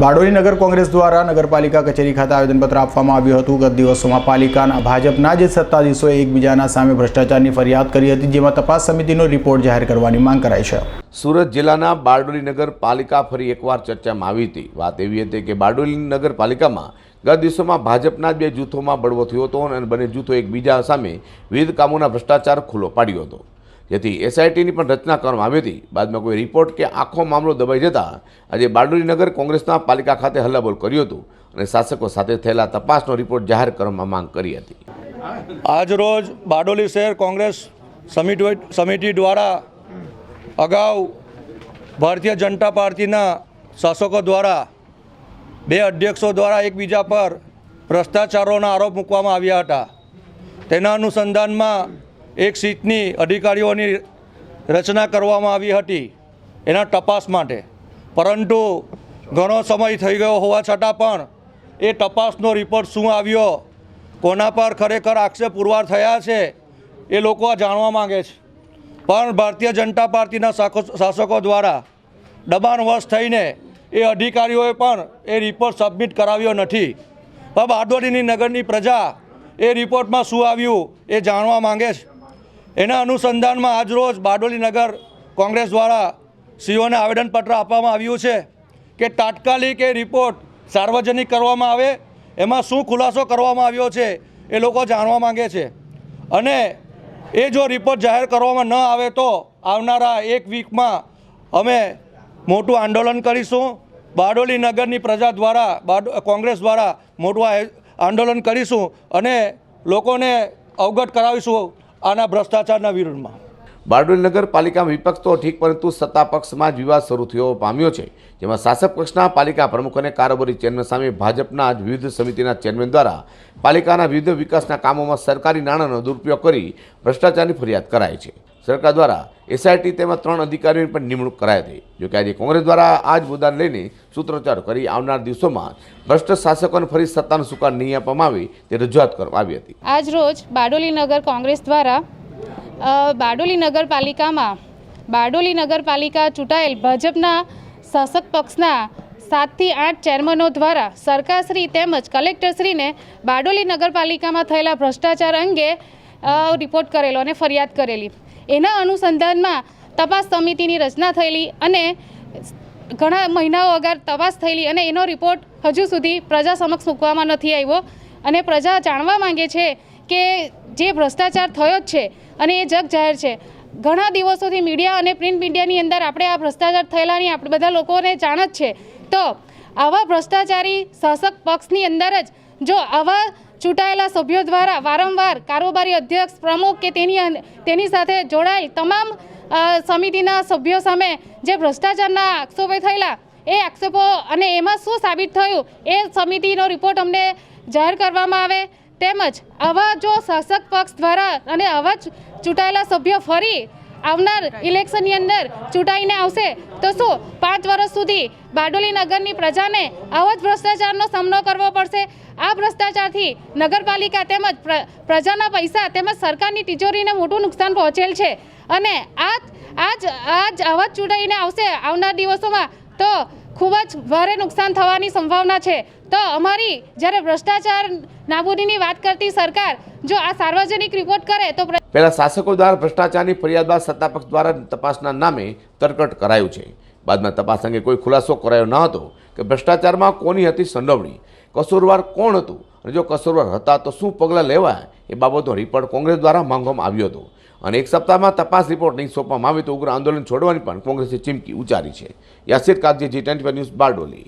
બારડોલી નગર કોંગ્રેસ દ્વારા નગરપાલિકા કચેરી ખાતે આવેદનપત્ર આપવામાં આવ્યું હતું. ગત દિવસોમાં પાલિકાના ભાજપના જે સત્તાધીશોએ એકબીજાના સામે ભ્રષ્ટાચારની ફરિયાદ કરી હતી, જેમાં તપાસ સમિતિનો રિપોર્ટ જાહેર કરવાની માંગ કરાઈ છે. સુરત જિલ્લાના બારડોલી નગરપાલિકા ફરી એકવાર ચર્ચામાં આવી હતી. વાત એવી હતી કે બારડોલી નગરપાલિકામાં ગત દિવસોમાં ભાજપના બે જૂથોમાં બળવો થયો હતો અને બંને જૂથો એકબીજા સામે વિવિધ કામોના ભ્રષ્ટાચાર ખુલ્લો પાડ્યો હતો. જેથી એસઆઈટીની પણ રચના કરવામાં આવી હતી. બાદમાં કોઈ રિપોર્ટ કે આખો મામલો દબાઈ જતાં આજે બારડોલીનગર કોંગ્રેસના પાલિકા ખાતે હલ્લાબોલ કર્યું હતું અને શાસકો સાથે થયેલા તપાસનો રિપોર્ટ જાહેર કરવામાં માંગ કરી હતી. આજરોજ બારડોલી શહેર કોંગ્રેસ સમિતિ સમિતિ દ્વારા અગાઉ ભારતીય જનતા પાર્ટીના શાસકો દ્વારા બે અધ્યક્ષો દ્વારા એકબીજા પર ભ્રષ્ટાચારોના આરોપ મૂકવામાં આવ્યા હતા. તેના અનુસંધાનમાં એક સીટની અધિકારીઓની રચના કરવામાં આવી હતી એના તપાસ માટે. પરંતુ ઘણો સમય થઈ ગયો હોવા છતાં પણ એ તપાસનો રિપોર્ટ શું આવ્યો, કોના પર ખરેખર આક્ષેપ પુરવાર થયા છે, એ લોકો જાણવા માંગે છે. પણ ભારતીય જનતા પાર્ટીના શાસકો દ્વારા દબાણવશ થઈને એ અધિકારીઓએ પણ એ રિપોર્ટ સબમિટ કરાવ્યો નથી. પણ બારડોલીની નગરની પ્રજા એ રિપોર્ટમાં શું આવ્યું એ જાણવા માંગે છે. એના અનુસંધાનમાં આજરોજ બારડોલી નગર કોંગ્રેસ દ્વારા સીઓને આવેદનપત્ર આપવામાં આવ્યું છે કે તાત્કાલિક એ રિપોર્ટ સાર્વજનિક કરવામાં આવે, એમાં શું ખુલાસો કરવામાં આવ્યો છે એ લોકો જાણવા માંગે છે. અને એ જો રિપોર્ટ જાહેર કરવામાં ન આવે તો આવનારા એક વીકમાં અમે મોટું આંદોલન કરીશું. બારડોલી નગરની પ્રજા દ્વારા કોંગ્રેસ દ્વારા મોટું આંદોલન કરીશું અને લોકોને અવગત કરાવીશું. આના ભ્રષ્ટાચારના વિરુદ્ધમાં. બારડોલી નગરપાલિકામાં વિપક્ષ તો ઠીક, પરંતુ સત્તા પક્ષમાં જ વિવાદ શરૂ થયો પામ્યો છે. જેમાં શાસક પક્ષના પાલિકા પ્રમુખ અને કારોબારી ચેરમેન સામે ભાજપના જ વિવિધ સમિતિના ચેરમેન દ્વારા પાલિકાના વિવિધ વિકાસના કામોમાં સરકારી નાણાંનો દુરુપયોગ કરી ભ્રષ્ટાચારની ફરિયાદ કરાય છે. સરકાર દ્વારા એસઆઈટી તેમજ ત્રણ અધિકારીઓની પણ નિમણૂક કરાઈ હતી. જોકે આજે કોંગ્રેસ દ્વારા આ જ મુદ્દાને લઈને સૂત્રોચ્ચાર કરી આવનાર દિવસોમાં ભ્રષ્ટ શાસકોને ફરી સત્તાનું સુકાન નહીં આપવામાં આવે તે રજૂઆત કરવામાં આવી હતી. આજ રોજ બારડોલી નગર કોંગ્રેસ દ્વારા બારડોલી નગરપાલિકામાં બારડોલી નગરપાલિકા ચૂંટાયેલ ભાજપના શાસક પક્ષના સાતથી આઠ ચેરમનો દ્વારા સરકારશ્રી તેમજ કલેક્ટરશ્રીને બારડોલી નગરપાલિકામાં થયેલા ભ્રષ્ટાચાર અંગે રિપોર્ટ કરેલો અને ફરિયાદ કરેલી. એના અનુસંધાનમાં તપાસ સમિતિની રચના થયેલી અને ઘણા મહિનાઓ અગાર તપાસ થયેલી અને એનો રિપોર્ટ હજુ સુધી પ્રજા સમક્ષ મૂકવામાં નથી આવ્યો. અને પ્રજા જાણવા માંગે છે કે જે ભ્રષ્ટાચાર થયો જ છે અને એ જગ જાહેર છે. ઘણા દિવસોથી મીડિયા અને પ્રિન્ટ મીડિયાની અંદર આપણે આ ભ્રષ્ટાચાર થયેલાની આપણે બધા લોકોને જાણ જ છે. તો આવા ભ્રષ્ટાચારી શાસક પક્ષની અંદર જ જો આવા ચૂંટાયેલા સભ્યો દ્વારા વારંવાર કારોબારી અધ્યક્ષ, પ્રમુખ કે તેની તેની સાથે જોડાયેલ તમામ સમિતિના સભ્યો સામે જે ભ્રષ્ટાચારના આક્ષેપો થયેલા, એ આક્ષેપો અને એમાં શું સાબિત થયું એ સમિતિનો રિપોર્ટ અમને જાહેર કરવામાં આવે. તેમજ આવા જો શાસક પક્ષ દ્વારા અને આવા ચૂંટાયેલા સભ્યો ફરી આવનાર ઇલેક્શનની અંદર ચૂંટાઈને આવશે, તો શું પાંચ વર્ષ સુધી બારડોલી નગરની પ્રજાને આવો જ ભ્રષ્ટાચારનો સામનો કરવો પડશે? આ ભ્રષ્ટાચારથી નગરપાલિકા તેમજ પ્ર- પ્રજાના પૈસા તેમજ સરકારની તિજોરીને મોટું નુકસાન પહોંચેલ છે. અને આ આજ આજ આવા જ ચૂંટાઈને આવશે આવનાર દિવસોમાં, તો ખૂબ જ ભારે નુકસાન થવાની સંભાવના છે. તો અમારી જ્યારે ભ્રષ્ટાચાર નાબૂદીની વાત કરતી સરકાર જો આ સાર્વજનિક રિપોર્ટ કરે તો પહેલાં શાસકો દ્વારા ભ્રષ્ટાચારની ફરિયાદ બાદ સત્તાપક્ષ દ્વારા તપાસના નામે તરકટ કરાયું છે. બાદમાં તપાસ અંગે કોઈ ખુલાસો કરાયો ન હતો કે ભ્રષ્ટાચારમાં કોની હતી સંડોવણી, કસૂરવાર કોણ હતું અને જો કસૂરવાર હતા તો શું પગલાં લેવા એ બાબતનો રિપોર્ટ કોંગ્રેસ દ્વારા માંગવામાં આવ્યો હતો. અને એક સપ્તાહમાં તપાસ રિપોર્ટ નહીં સોંપવામાં આવે તો ઉગ્ર આંદોલન છોડવાની પણ કોંગ્રેસે ચીમકી ઉચ્ચારી છે. Yasir Kagji G twenty news Bardoli.